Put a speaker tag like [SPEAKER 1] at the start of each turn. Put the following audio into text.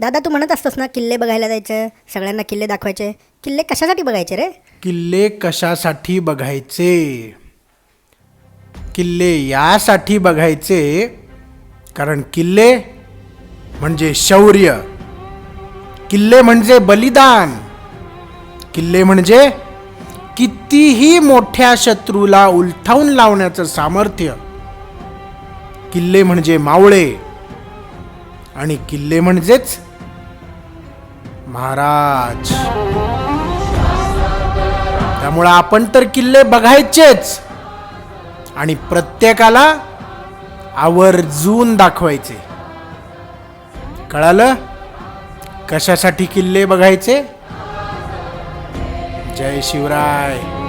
[SPEAKER 1] दादा तू म्हणत असतोस ना किल्ले बघायला जायचं सगळ्यांना किल्ले दाखवायचे. किल्ले कशासाठी बघायचे रे?
[SPEAKER 2] किल्ले कशासाठी बघायचे? किल्ले यासाठी बघायचे कारण किल्ले म्हणजे शौर्य. किल्ले म्हणजे बलिदान. किल्ले म्हणजे कितीही मोठ्या शत्रूला उलथावून लावण्याचं सामर्थ्य. किल्ले म्हणजे मावळे. आणि किल्ले म्हणजेच महाराज. त्यामुळं आपण तर किल्ले बघायचेच. आणि प्रत्येकाला आवर्जून दाखवायचे. कळालं? कशासाठी किल्ले बघायचे? जय शिवराय.